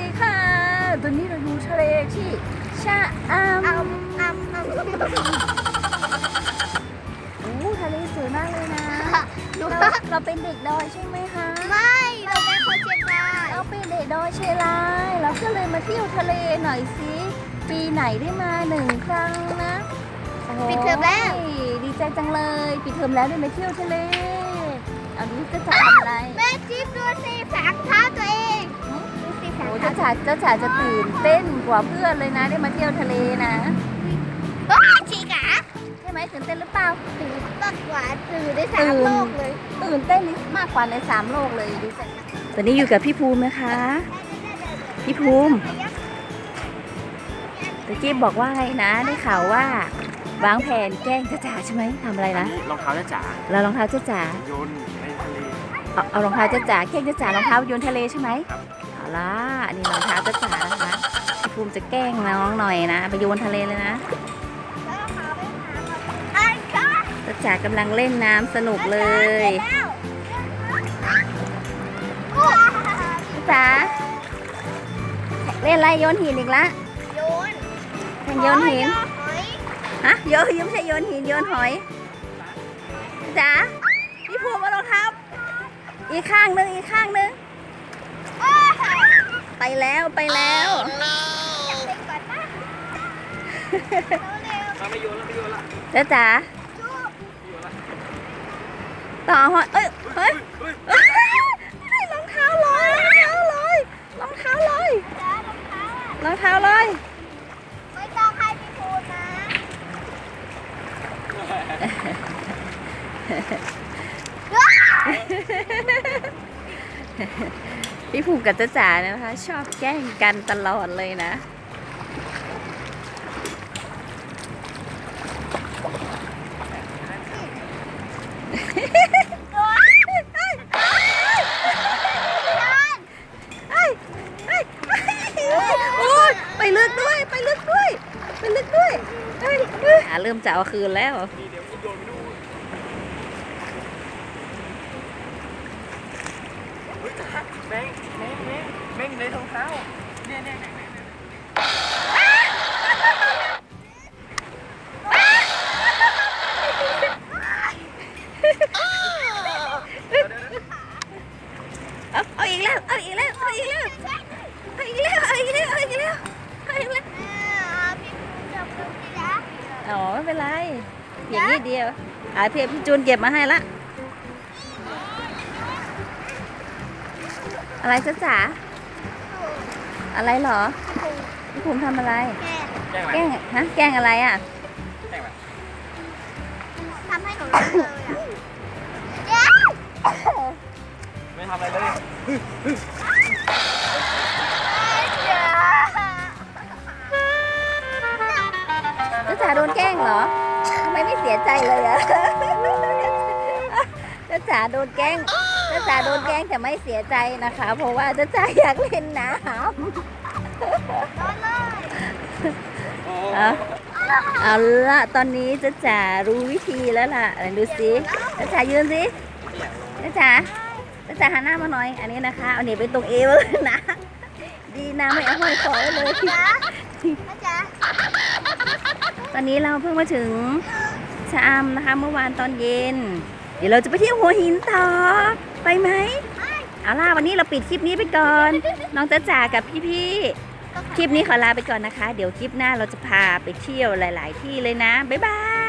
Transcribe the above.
ดีค่ะ ตอนนี้เราอยู่ทะเลที่ชะอำอ้ำอ้ำอ้ำโอ้ทะเลสวยมากเลยนะดูเราว่าเราเป็นเด็กดอยใช่ไหมคะไม่เราเป็นคนเชียงรายเราเป็นเด็กดอยเชียงรายเราก็เลยมาเที่ยวทะเลหน่อยสิปีไหนได้มาหนึ่งครั้งนะโอ้โหปิดเทอมแล้วดีใจจังเลย ปิดเทอมแล้วได้มาเที่ยวทะเล เอาดูจะจะทำอะไรแม่จิ๊บดูสิฝังเท้าตัวเองดูสิฝังโอ้เท้าเจ้าจ๋าเจ้าจ๋าจะตื่นเต้นกว่าเพื่อนเลยนะได้มาเที่ยวทะเลนะว้าชีกะใช่ไหมตื่นเต้นหรือเปล่าตื่นตักหวานตื่นได้สามตื่นโลกเลย ตื่นเต้นมากกว่าในสามโลกเลยดีใจตอนนี้อยู่กับพี่ภูมินะคะ พี่ภูมิตะกี้บอกว่าไงนะได้ข่าวว่าวางแผนแกล้งจ้าจ๋าใช่ไหมทำอะไรนะรองเท้าจ้าจ๋าเรารองเท้าจ้าจ๋าโยนในทะ เลเอาเอารองเท้าจ้าจ๋าแกล้งจ้าจ๋ารองเท้าโยนทะเลใช่ไหมครับ เอาล่ะอันนี้รองเท้าจ้าจ๋านะคะพี่ภูมิจะแกล้งน้องหน่อยนะไปโยนทะเลเลยนะแล้วเอาขาไปหาแบบไอ้ค่ะจ้าจ๋ากำลังเล่นน้ำสนุกเลยแล้วโอ้จ้าเล่นอะไรโยนหินอีกละโยนแข่งโยนหินหอยฮะโยนยังไม่ใช่โยนหินโยนหอยจ้า อีกข้างหนึงอีกข้างหนึงโอ้ยไปแล้วไปแล้วอยากไปก่อนนะเร็วเราไม่โยนแล้วไม่โยนละจ้าจ๋าๆจูบต่อหอยเอ้ยเฮ้ยเฮ้ยเอ้ยรองเท้าลอยรองเท้าลอยรองเท้าลอยจ้ารองเท้าอะรองเท้าลอยไม่ต้องให้พี่พูดนะ พี่ภูมิกับจ้าจ๋านะคะ ชอบแกล้งกันตลอดเลยนะโอ๊ยไปลึกด้วย ไปลึกด้วย ไปลึกด้วยเอ้ยเอ้ยเริ่มจะเอาคืนแล้ว นี่เดี๋ยวจะโยนไปดู เฮ้ยจ๋าแมงแมงแมงแมงในรองเท้าเนี่ยเนี่ยเนี่ยเนี่ยเอาเอาอีกแล้วเอาอีกแล้วเอาอีกแล้วเอาอีกแล้วเอาอีกแล้วเอาอีกแล้วเอาอีกแล้วพี่พูดจับดูสินะอ๋อไม่เป็นไรอย่างนี้เดียวอาเพียพี่จูนเก็บมาให้ละ อะไรจ๊ะจ๋าอะไรเหรอพี่ภูมิทำอะไร แกแกล้งอะไรแกล้งฮะแกล้งอะไรอะแกล้งอะไรทำให้หนูรู้เลยอะเดี๋ยวไม่ทำอะไรเลยเดี๋ยวจ๊ะจ๋าโดนแกล้งเหรอทำไมไม่เสียใจเลยอะจ๊ะจ๋าโดนแกล้ง จ๊ะจ๋าโดนแกล้งแต่ไม่เสียใจนะคะ เพราะว่าจ๊ะจ๋าอยากเล่นน้ำโดนเลยเอาเอาละตอนนี้จ๊ะจ๋ารู้วิธีแล้วล่ะไหนดูสิจ๊ะจ๋ายืนสิจ๊ะจ๋าจ๊ะจ๋าหันหน้ามาหน่อย อันนี้นะคะ เอาเหนียบไปตรงเอวเลยนะ ดีนะไม่เอาห้อยคอไว้เลยจ๊ะนะจ๊ะตอนนี้เราเพิ่งมาถึงชะอำนะคะ เมื่อวานตอนเย็น เดี๋ยวเราจะไปเที่ยวหัวหินต่อ ไปไหมเอาล่ะวันนี้เราปิดคลิปนี้ไปก่อน น้องจ๊ะจ๋ากับพี่ๆคลิปนี้ขอลาไปก่อนนะคะ เดี๋ยวคลิปหน้าเราจะพาไปเที่ยวหลาย ๆ ที่เลยนะ บ๊ายบาย